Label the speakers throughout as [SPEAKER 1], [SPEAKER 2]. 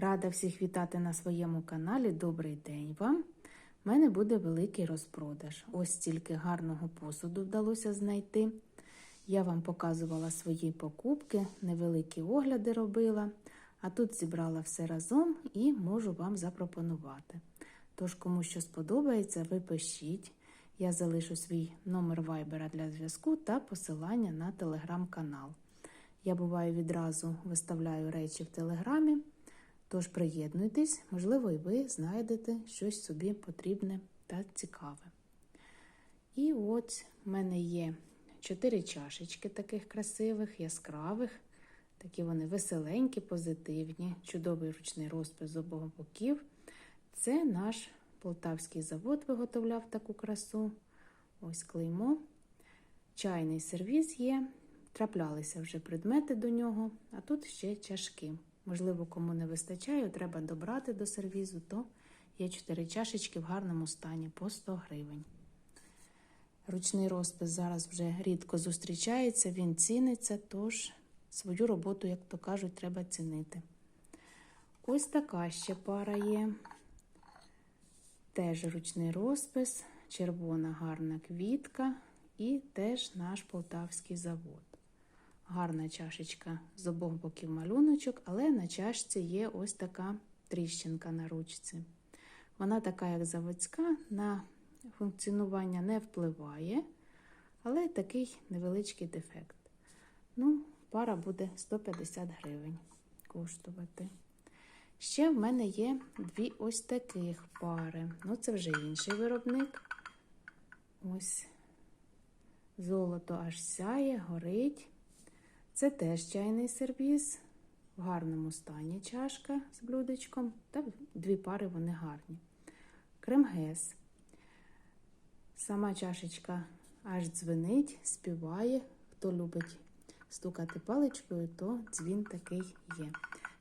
[SPEAKER 1] Рада всіх вітати на своєму каналі. Добрий день вам! У мене буде великий розпродаж. Ось стільки гарного посуду вдалося знайти. Я вам показувала свої покупки, невеликі огляди робила, а тут зібрала все разом і можу вам запропонувати. Тож, кому що сподобається, ви пишіть. Я залишу свій номер вайбера для зв'язку та посилання на телеграм-канал. Я буваю відразу виставляю речі в телеграмі. Тож приєднуйтесь, можливо, і ви знайдете щось собі потрібне та цікаве. І от в мене є чотири чашечки таких красивих, яскравих, такі вони веселенькі, позитивні, чудовий ручний розпис з обох боків. Це наш полтавський завод виготовляв таку красу. Ось клеймо. Чайний сервіз є, траплялися вже предмети до нього, а тут ще чашки. Можливо, кому не вистачає, треба добрати до сервізу, то є 4 чашечки в гарному стані по 100 гривень. Ручний розпис зараз вже рідко зустрічається, він ціниться, тож свою роботу, як то кажуть, треба цінити. Ось така ще пара є. Теж ручний розпис, червона гарна квітка і теж наш полтавський завод. Гарна чашечка з обох боків малюночок, але на чашці є ось така тріщинка на ручці. Вона така, як заводська, на функціонування не впливає, але такий невеличкий дефект. Ну, пара буде 150 гривень коштувати. Ще в мене є дві ось таких пари. Ну, це вже інший виробник. Ось золото аж сяє, горить. Це теж чайний сервіз, в гарному стані чашка з блюдечком, та дві пари вони гарні. Кремгес. Сама чашечка аж дзвенить, співає. Хто любить стукати паличкою, то дзвін такий є.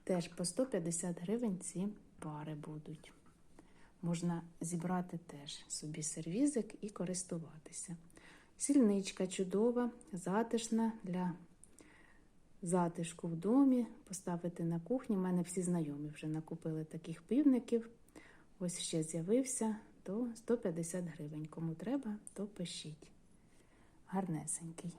[SPEAKER 1] Теж по 150 гривень ці пари будуть. Можна зібрати теж собі сервізик і користуватися. Сільничка чудова, затишна для затишку в домі, поставити на кухні. У мене всі знайомі вже накупили таких півників. Ось ще з'явився, то 150 гривень. Кому треба, то пишіть. Гарнесенький.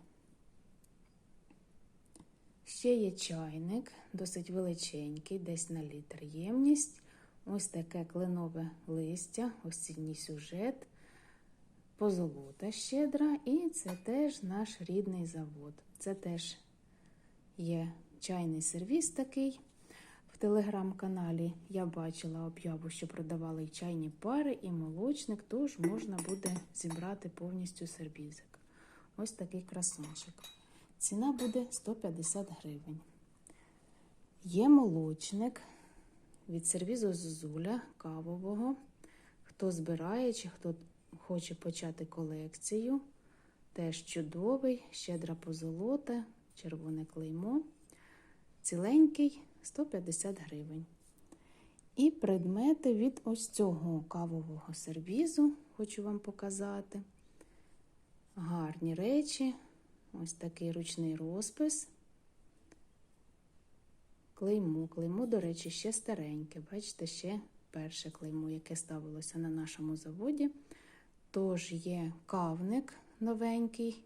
[SPEAKER 1] Ще є чайник, досить величенький, десь на літр ємність. Ось таке кленове листя, осінній сюжет, позолота щедра, і це теж наш рідний завод. Це теж є чайний сервіс такий. В телеграм-каналі я бачила об'яву, що продавали і чайні пари, і молочник, тож можна буде зібрати повністю сервізик. Ось такий красунчик. Ціна буде 150 гривень. Є молочник від сервізу Зозуля кавового. Хто збирає чи хто хоче почати колекцію. Теж чудовий, щедра позолота, червоне клеймо. Ціленький 150 гривень. І предмети від ось цього кавового сервізу, хочу вам показати. Гарні речі. Ось такий ручний розпис. Клеймо. Клеймо, до речі, ще стареньке. Бачите, ще перше клеймо, яке ставилося на нашому заводі. Тож є кавник новенький,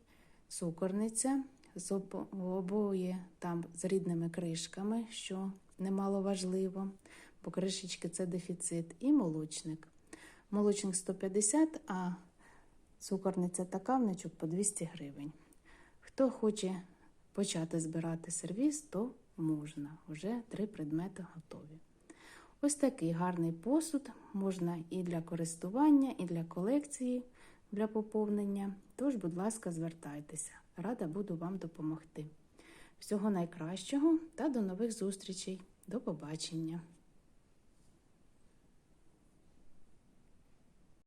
[SPEAKER 1] цукорниця, з обоє там з рідними кришками, що немало важливо, бо кришечки це дефіцит, і молочник. Молочник 150, а цукорниця та кавничок по 200 гривень. Хто хоче почати збирати сервіс, то можна. Вже три предмети готові. Ось такий гарний посуд можна і для користування, і для колекції, для поповнення. Тож, будь ласка, звертайтеся. Рада буду вам допомогти. Всього найкращого та до нових зустрічей. До побачення!